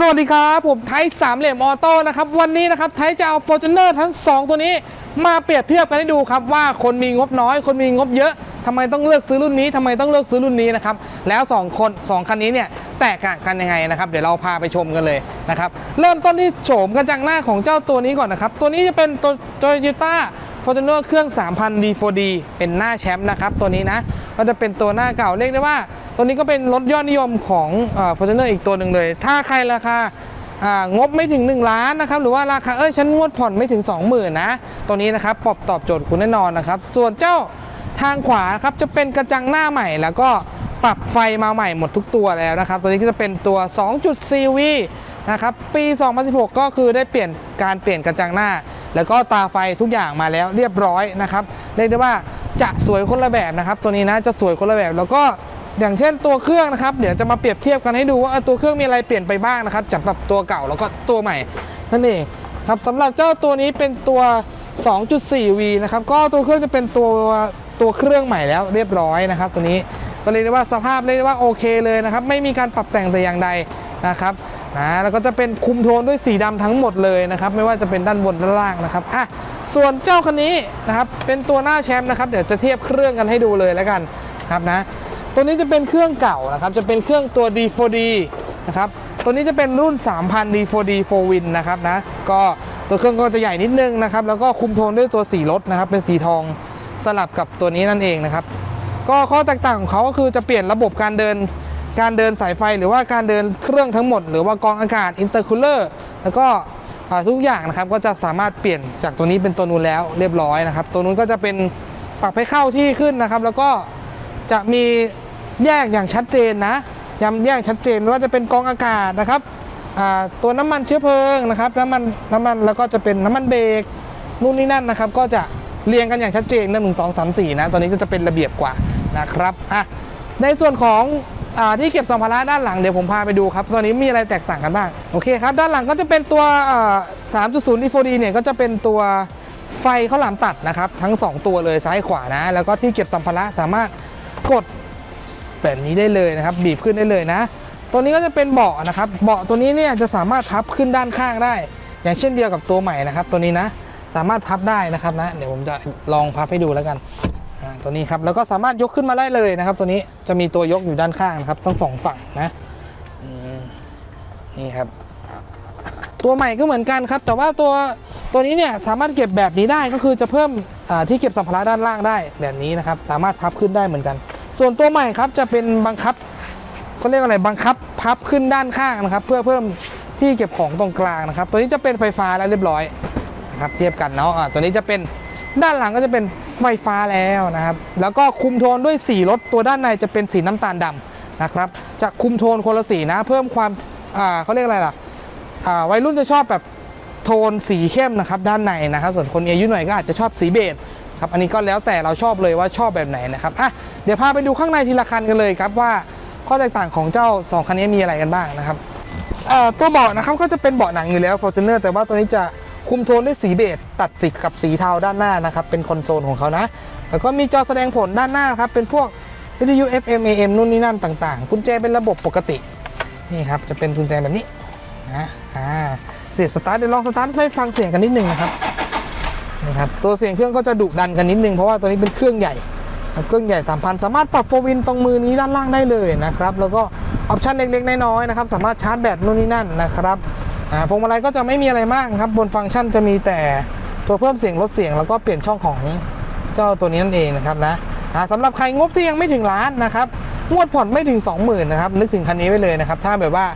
สวัสดีครับผมไทยสามเหลี่ยมออโต้นะครับวันนี้นะครับไทยจะเอา f o r t u n e r ทั้ง 2 ตัวนี้ มาเปรียบเทียบกันให้ดูครับว่าคนมีงบน้อย คนมีงบเยอะทำไมต้องเลือกซื้อรุ่นนี้ทำไมต้องเลือกซื้อรุ่นนี้นะครับแล้ว 2 คน 2 คันนี้เนี่ยแตกต่างกันยังไงนะครับเดี๋ยวเราพาไปชมกันเลยนะครับเริ่มต้นที่โฉมกระจังหน้าของเจ้าตัวนี้ก่อนนะครับตัวนี้จะเป็นตัว Toyota f o r t u n e r เครื่อง 3,000 D4D เป็นหน้าแชมป์นะครับตัวนี้นะ ก็จะเป็นตัวหน้าเก่าเรียกได้ว่า ตัวนี้ก็เป็นรถยอดนิยมของฟอร์จูเนอร์อีกตัวหนึ่งเลย ถ้าใครราคางบไม่ถึง 1 ล้านนะครับ หรือว่าราคาเอ้ยฉันงวดผ่อนไม่ถึง 20,000นะตัวนี้นะครับปอบตอบโจทย์คุณแน่นอนนะครับ ส่วนเจ้าทางขวาครับจะเป็นกระจังหน้าใหม่ แล้วก็ปรับไฟมาใหม่หมดทุกตัวแล้วนะครับ ตัวนี้ก็จะเป็นตัว 2.4V นะครับปี 2016 ก็คือได้เปลี่ยนการเปลี่ยนกระจังหน้า แล้วก็ตาไฟทุกอย่างมาแล้วเรียบร้อยนะครับเรียกได้ว่า จะสวยคนละแบบนะครับ ตัวนี้นะจะสวยคนละแบบ แล้วก็อย่างเช่นตัวเครื่องนะครับ เดี๋ยวจะมาเปรียบเทียบกันให้ดูว่าตัวเครื่องมีอะไรเปลี่ยนไปบ้างนะครับจากแบบตัวเก่าแล้วก็ตัวใหม่นั่นเองครับสำหรับเจ้าตัวนี้เป็นตัว 2.4V นะครับก็ตัวเครื่องจะเป็นตัวตัวเครื่องใหม่แล้วเรียบร้อยนะครับ ตัวนี้ก็เรียกได้ว่าสภาพเรียกได้ว่าโอเคเลยนะครับ ไม่มีการปรับแต่งแต่อย่างใดนะครับนะแล้วก็จะเป็นคุมโทนด้วยสีดำทั้งหมดเลยนะครับ ไม่ว่าจะเป็นด้านบนด้านล่างนะครับอะ ส่วนเจ้าคันนี้นะครับเป็นตัวหน้าแชมป์นะครับเดี๋ยวจะเทียบเครื่องกันให้ดูเลยแล้วกันครับนะตัวนี้จะเป็นเครื่องเก่านะครับจะเป็นเครื่องตัว D4D นะครับตัวนี้จะเป็นรุ่น 3,000 D4D 4 Win นะครับนะก็ตัวเครื่องก็จะใหญ่นิดนึงนะครับแล้วก็คุมโทนด้วยตัวสีรถนะครับเป็นสีทองสลับกับตัวนี้นั่นเองนะครับก็ข้อแตกต่างของเขาก็คือจะเปลี่ยนระบบการเดินการเดินสายไฟหรือว่าการเดินเครื่องทั้งหมด หรือว่ากองอากาศอินเตอร์คูลเลอร์แล้วก็ ทุกอย่างนะครับก็จะสามารถเปลี่ยนจากตัวนี้เป็นตัวนู้นแล้วเรียบร้อยนะครับ ตัวนู้นก็จะเป็นปรับให้เข้าที่ขึ้นนะครับ แล้วก็จะมีแยกอย่างชัดเจนนะย้ำแยกชัดเจนว่าจะเป็นกองอากาศนะครับตัวน้ำมันเชื้อเพลิงนะครับน้ำมันน้ำมันแล้วก็จะเป็นน้ำมันเบรกนู่นนี่นั่นนะครับ ก็จะเรียงกันอย่างชัดเจนหนึ่งสองสามสี่นะตัวนี้ก็จะเป็นระเบียบกว่านะครับอะในส่วนของ ที่เก็บสัมภาระด้านหลังเดี๋ยวผมพาไปดูครับตัวนี้มีอะไรแตกต่างกันบ้างโอเคครับด้านหลังก็จะเป็นตัว 3.0 D4D เนี่ยก็จะเป็นตัวไฟข้าวหลามตัดนะครับทั้ง 2 ตัวเลยซ้ายขวานะ แล้วก็ที่เก็บสัมภาระสามารถกดแบบนี้ได้เลยนะครับ บีบขึ้นได้เลยนะ ตัวนี้ก็จะเป็นเบาะนะครับเบาะตัวนี้เนี่ยจะสามารถพับขึ้นด้านข้างได้ อย่างเช่นเดียวกับตัวใหม่นะครับ ตัวนี้นะสามารถพับได้นะครับนะ เดี๋ยวผมจะลองพับให้ดูแล้วกัน ตัวนี้ครับแล้วก็สามารถยกขึ้นมาได้เลยนะครับ ตัวนี้จะมีตัวยกอยู่ด้านข้างนะครับทั้งสองฝั่งนะนี่ครับ ตัวใหม่ก็เหมือนกันครับ แต่ว่าตัวตัวนี้เนี่ยสามารถเก็บแบบนี้ได้ก็คือจะเพิ่มที่เก็บสัมภาระด้านล่างได้แบบนี้นะครับ สามารถพับขึ้นได้เหมือนกัน ส่วนตัวใหม่ครับจะเป็นบังคับเขาเรียกอะไรบังคับพับขึ้นด้านข้างนะครับ เพื่อเพิ่มที่เก็บของตรงกลางนะครับ ตัวนี้จะเป็นไฟฟ้าแล้วเรียบร้อยนะครับเทียบกันเนาะะตัวนี้จะเป็น ด้านหลังก็จะเป็นไฟฟ้าแล้วนะครับ แล้วก็คุมโทนด้วยสีรถตัวด้านในจะเป็นสีน้ำตาลดำนะครับจะคุมโทนคนละสีนะ เพิ่มความเขาเรียกอะไรล่ะอ่าวัยรุ่นจะชอบแบบโทนสีเข้มนะครับด้านในนะครับ ส่วนคนอายุหน่อยก็อาจจะชอบสีเบจครับอันนี้ก็แล้วแต่เราชอบเลยว่าชอบแบบไหนนะครับอะเดี๋ยวพาไปดูข้างในทีละคันกันเลยครับว่าข้อแตกต่างของเจ้าสองคันนี้มีอะไรกันบ้างนะครับอ่อตัวเบาะนะครับก็จะเป็นเบาะหนังอยู่แล้ว Fortuner แต่ว่าตัวนี้จะ คุมโทนด้วยสีเบจตัดสีกับสีเทาด้านหน้านะครับ เป็นคอนโซลของเขานะ แล้วก็มีจอแสดงผลด้านหน้าครับ เป็นพวกวิทยุ FM AM นู่นนี่นั่นต่างๆ กุญแจเป็นระบบปกติ นี่ครับ จะเป็นกุญแจแบบนี้นะอ่าเสียงสตาร์ทเดี๋ยวลองสตาร์ทให้ฟังเสียงกันนิดนึงนะครับนี่ครับ ตัวเสียงเครื่องก็จะดุดันกันนิดนึง เพราะว่าตัวนี้เป็นเครื่องใหญ่ เครื่องใหญ่3,000สามารถปรับโฟวินตรงมือนี้ด้านล่างได้เลยนะครับ แล้วก็ออปชันเล็กๆน้อยๆนะครับ สามารถชาร์จแบตนู่นนี่นั่นนะครับ อ่าพวงมาลัยก็จะไม่มีอะไรมากครับบนฟังก์ชันจะมีแต่ตัวเพิ่มเสียงลดเสียง แล้วก็เปลี่ยนช่องของเจ้าตัวนี้นั่นเองนะครับนะอ่าสำหรับใครงบที่ยังไม่ถึงล้านนะครับงวดผ่อนไม่ถึง 20,000นะครับนึกถึงคันนี้ไว้เลยนะครับถ้าแบบว่า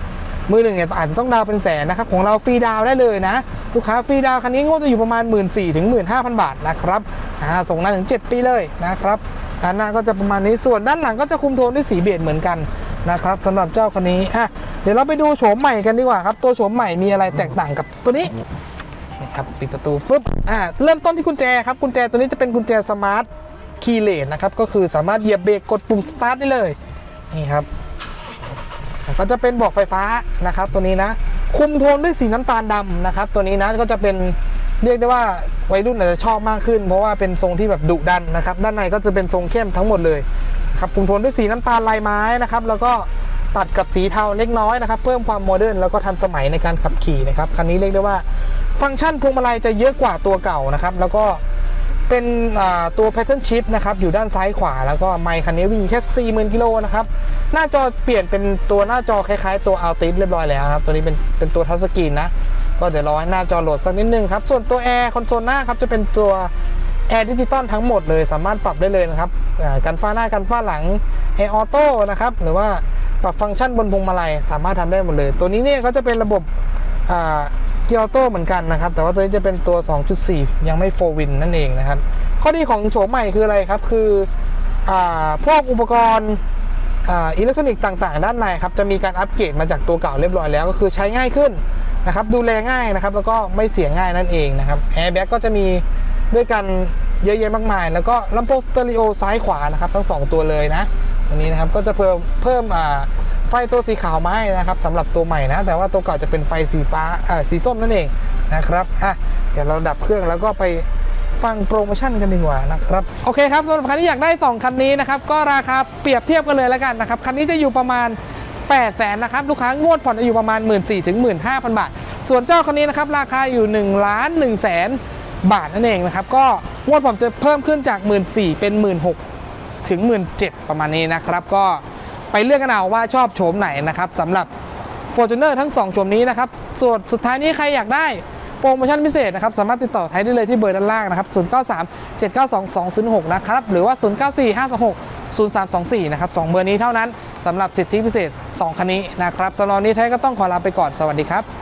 มือหนึ่งเนี่ยอาจจะต้องดาวเป็นแสนนะครับของเราฟรีดาวได้เลยนะ ลูกค้าฟรีดาวคันนี้งวดจะอยู่ประมาณ 1 4ื่นถึงหมื่นห้าพันบาทนะครับอ่าส่งนานถึง 7 ปีเลยนะครับด้านหน้าก็จะประมาณนี้ส่วนด้านหลังก็จะคุมโทนด้วยสีเบจเหมือนกัน นะครับสำหรับเจ้าคันนี้อะเดี๋ยวเราไปดูโฉมใหม่กันดีกว่าครับ ตัวโฉมใหม่มีอะไรแตกต่างกับตัวนี้นะครับปิดประตูฟึบอ่าเริ่มต้นที่กุญแจครับกุญแจตัวนี้จะเป็นกุญแจสมาร์ทคีย์เลสนะครับก็คือสามารถเหยียบเบรกกดปุ่มสตาร์ทได้เลยนี่ครับก็จะเป็นบอกไฟฟ้านะครับตัวนี้นะ คุมโทนด้วยสีน้ำตาลดำนะครับ ตัวนี้นะก็จะเป็นเรียกได้ว่าวัยรุ่นอาจจะชอบมากขึ้น เพราะว่าเป็นทรงที่แบบดุดันนะครับ ด้านในก็จะเป็นทรงเข้มทั้งหมดเลย ครับคุมโทนด้วยสีน้ำตาลลายไม้นะครับแล้วก็ตัดกับสีเทาเล็กน้อยนะครับ เพิ่มความโมเดิร์นแล้วก็ทันสมัยในการขับขี่นะครับคันนี้เรียกได้ว่าฟังก์ชันพวงมาลัยจะเยอะกว่าตัวเก่านะครับ แล้วก็เป็นตัว Pattern Shift นะครับ อยู่ด้านซ้ายขวาแล้วก็ไมค์คันนี้วิ่งแค่ 40,000 กิโลนะครับ หน้าจอเปลี่ยนเป็นตัวหน้าจอคล้ายๆ ตัว Altis เรียบร้อยแล้วครับ ตัวนี้เป็นเป็นตัวทัชสกรีนนะ ก็เดี๋ยวรอให้หน้าจอโหลดสักนิดนึงครับ ส่วนตัวแอร์คอนโซลหน้าครับ จะเป็นตัว แอร์ดิจิตอลทั้งหมดเลยสามารถปรับได้เลยนะครับอ่ากันฟ้าหน้ากันฟ้าหลังแอร์ออโต้นะครับหรือว่าปรับฟังก์ชันบนพวงมาลัยสามารถทำได้หมดเลย ตัวนี้เนี่ยก็จะเป็นระบบเกียร์ออโต้เหมือนกันนะครับ แต่ว่าตัวนี้จะเป็นตัว 2.4 ยังไม่โฟวินนั่นเองนะครับ ข้อดีของโฉมใหม่คืออะไรครับ คืออพวกอุปกรณ์อ,อิเล็กทรอนิกส์ต่าง ๆ ด้านในครับ จะมีการอัปเกรดมาจากตัวเก่าเรียบร้อยแล้ว ก็คือใช้ง่ายขึ้นนะครับ ดูแลง่ายนะครับ แล้วก็ไม่เสียง่ายนั่นเองนะครับ แอร์แบ็กก็จะมี ด้วยกันเยอะแยะมากมาย แล้วก็ลำโพงสเตอริโอซ้ายขวานะครับทั้ง 2 ตัวเลยนะตัวนี้นะครับก็จะเพิ่มเพิ่มอ่าไฟตัวสีขาวมาให้นะครับสำหรับตัวใหม่นะ แต่ว่าตัวเก่าจะเป็นไฟสีฟ้าอ่าสีส้มนั่นเองนะครับอะเดี๋ยวเราดับเครื่องแล้วก็ไปฟังโปรโมชั่นกันดีกว่านะครับโอเคครับสำหรับคันที่อยากได้ 2 คันนี้นะครับก็ราคาเปรียบเทียบกันเลยแล้วกันนะครับคันนี้จะอยู่ประมาณ 8 0 0แสนนะครับลูกค้างวดผ่อนจะอยู่ประมาณ 1 4ื่นถึงหมื่นห้าพันบาท ส่วนเจ้าคันนี้นะครับราคาอยู่1ล้าน1แสน บาทนั่นเองนะครับ ก็งวดผมจะเพิ่มขึ้นจาก 1 4ื่นเป็น1 6ื่นถึง 1 7ื่นประมาณนี้นะครับ ก็ไปเลือกกันเอาว่าชอบโฉมไหนนะครับสำหรับ f o r t u n e r ทั้ง 2 โฉมนี้นะครับ ส่วนสุดท้ายนี้ใครอยากได้โปรโมชั่นพิเศษนะครับ สามารถติดต่อไทยได้เลยที่เบอร์ด้านล่างนะครับ 093 792 206 นะครับ หรือว่า 094 526 0324 นะครับ 2 เบอร์นี้เท่านั้นสำหรับสิทธิพิเศษ 2 คันนี้นะครับสำหรับนี้ไทยก็ต้องขอลาไปก่อน สวัสดีครับ